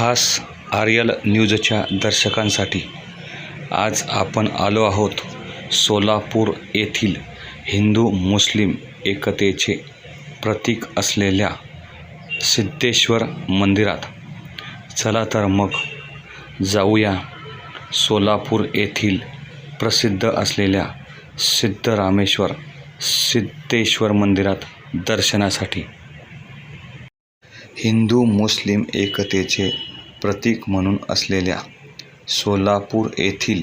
खास आर्यल न्यूजच्या दर्शकांसाठी आज आपण आलो आहोत सोलापूर येथील हिंदू मुस्लिम एकतेचे प्रतीक असलेल्या सिद्धेश्वर मंदिरात. चला तर मग जाऊया सोलापूर येथील प्रसिद्ध असलेल्या सिद्धरामेश्वर सिद्धेश्वर मंदिरात दर्शनासाठी. हिंदू मुस्लिम एकतेचे प्रतीक म्हणून असलेल्या सोलापूर येथील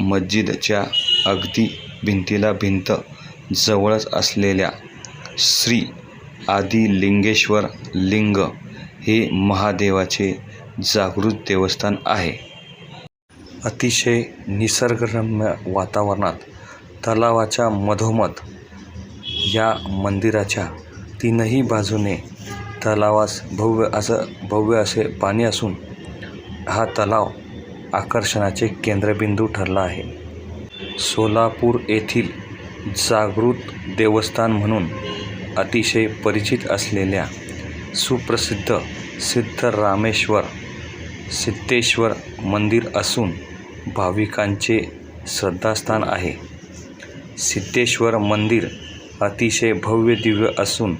मस्जिदच्या अगदी भिंतीला भिंत जवळच असलेल्या श्री आदिलिंगेश्वर लिंग हे महादेवाचे जागृत देवस्थान आहे. अतिशय निसर्गरम्य वातावरणात तलावाच्या मधोमध या मंदिराच्या तीनही बाजूने तलावास भव्य असं भव्य असे पाणी असून हा तलाव आकर्षणाचे केंद्रबिंदू ठरला आहे. सोलापूर येथील जागृत देवस्थान म्हणून अतिशय परिचित असलेल्या सुप्रसिद्ध सिद्धरामेश्वर सिद्धेश्वर मंदिर असून भाविकांचे श्रद्धास्थान आहे. सिद्धेश्वर मंदिर अतिशय भव्य दिव्य असून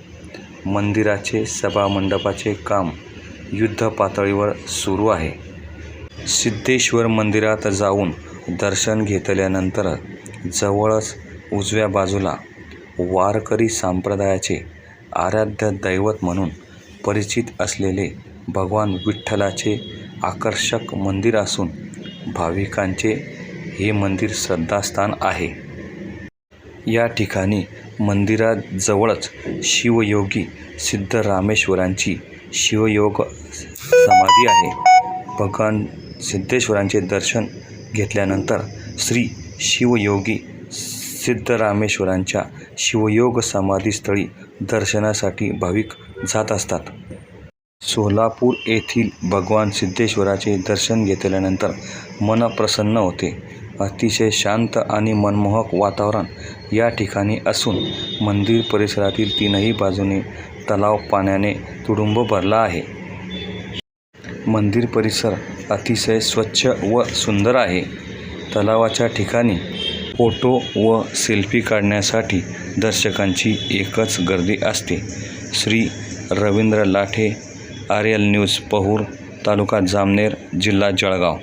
मंदिराचे सभामंडपाचे काम युद्धपातळीवर सुरू आहे. सिद्धेश्वर मंदिरात जाऊन दर्शन घेतल्यानंतर जवळच उजव्या बाजूला वारकरी संप्रदायाचे आराध्य दैवत म्हणून परिचित असलेले भगवान विठ्ठलाचे आकर्षक मंदिर असून भाविकांचे हे मंदिर श्रद्धास्थान आहे. या ठिकाणी मंदिराजवळच शिवयोगी सिद्धरामेश्वरांची शिवयोग समाधी आहे. भगवान सिद्धेश्वरांचे दर्शन घेतल्यानंतर श्री शिवयोगी सिद्धरामेश्वरांच्या शिवयोग समाधीस्थळी दर्शनासाठी भाविक जात असतात. सोलापूर येथील भगवान सिद्धेश्वराचे दर्शन घेतल्यानंतर मन प्रसन्न होते. अतिशय शांत आणि मनमोहक वातावरण या ठिकाणी असून मंदिर परिसरातील तीनही बाजूने तलाव पाण्याने तुडुंब भरला आहे. मंदिर परिसर अतिशय स्वच्छ व सुंदर आहे. तलावाच्या ठिकाणी फोटो व सेल्फी काढण्यासाठी दर्शकांची एकच गर्दी असते. श्री रवींद्र लाठे आर्यल न्यूज पहूर तालुका जामनेर जिल्हा जळगाव.